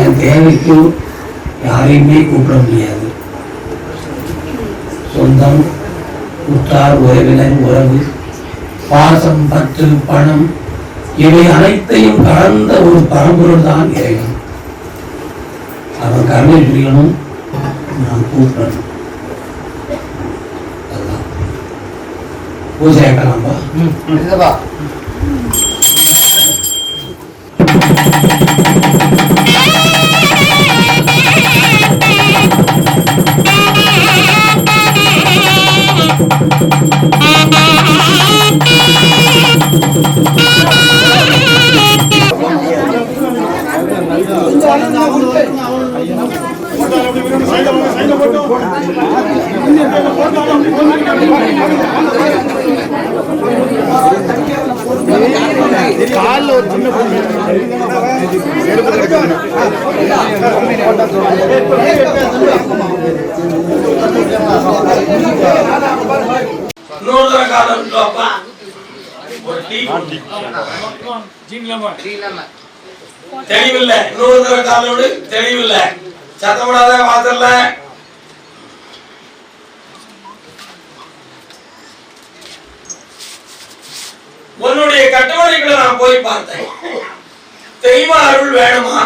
என் தேவைக்கு யாரையுமே கூப்பிட முடியாது. சொந்தம் உற்றார் உறவினர் உறவு பாசம் பற்று பணம் இவை அனைத்தையும் கலந்த ஒரு பரம்பொருள் தான் இறைவன். அவன் கருணை புரியணும் நான் கூப்பிடணும். பூஜை ஆக்கலாம்பா இதுவா நூறு காலம் பாப்பா ஒரு டீ தெளிவில்லை. நூறு தடவை காலோடு தெளிவில்லை. சத்தப்படாத வாசல்ல உன்னுடைய கட்டுமனைகளை நான் போய் பார்த்தேன். தெய்வ அருள் வேணுமா?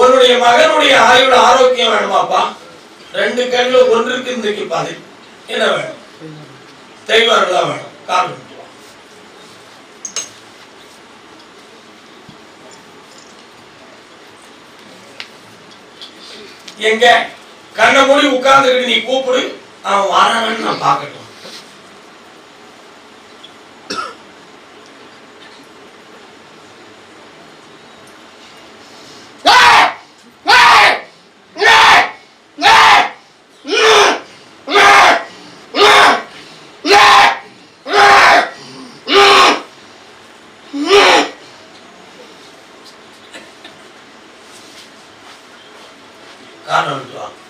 உன்னுடைய மகனுடைய ஆயுள் ஆரோக்கியம் வேணுமாப்பா? ரெண்டு கண்ணுல ஒன்றுக்கு இன்றைக்கு பாதி என்ன வேணும்? தெய்வ அருள் தான் வேணும் காரணம் எங்க? கண்ணை மூடி உட்கார்ந்துக்கிட்டு நீ கூப்பிடு. அவன் வரானன்னு நான் பார்க்கட்டும். காரணம் எடுத்து இன்னொரு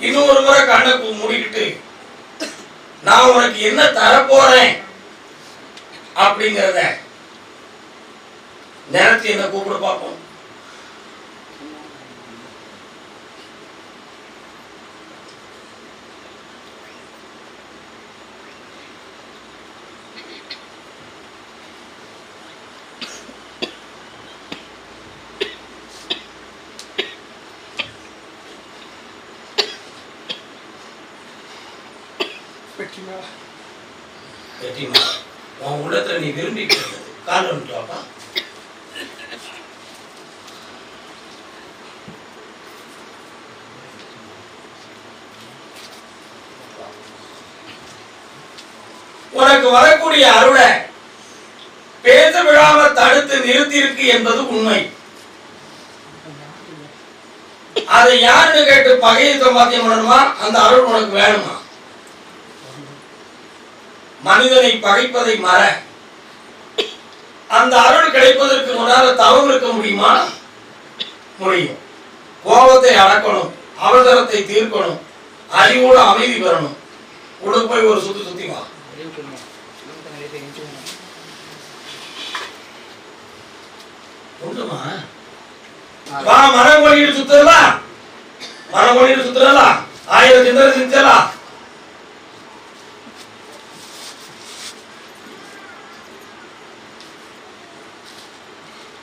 இது ஒரு முறை கண்ணை மூடிக்கிட்டு நான் உனக்கு என்ன தரப்போறேன் அப்படிங்கிறத நேரத்தை என்ன கூப்பிட பார்ப்போம். வெற்றிமா உன் உள்ளத்துல நீ விரும்பிட்டு இருந்தது காரணம் எடுத்து வாப்பா. உனக்கு வரக்கூடிய அருளை பேச விழாம தடுத்து நிறுத்தியிருக்கு என்பது உண்மை. அதை யாருன்னு கேட்டு பகையை சம்பாத்தியம் பண்ணணுமா? அந்த அருள் உனக்கு வேணுமா? மனிதனை பகைப்பதை மற. அந்த அருள் கிடைப்பதற்கு முன்னால தவம் இருக்க முடியுமா? முடியும். கோபத்தை அடக்கணும் அவசரத்தை தீர்க்கணும் அறிவோடு அமைதி பெறணும். உடல் போய் ஒரு சுத்தி சுத்தி வா. உண்டுமா? வா மரம் கொடிட்டு சுத்துறதா? மரம் ஆயிரம் சிந்தனை செஞ்சலா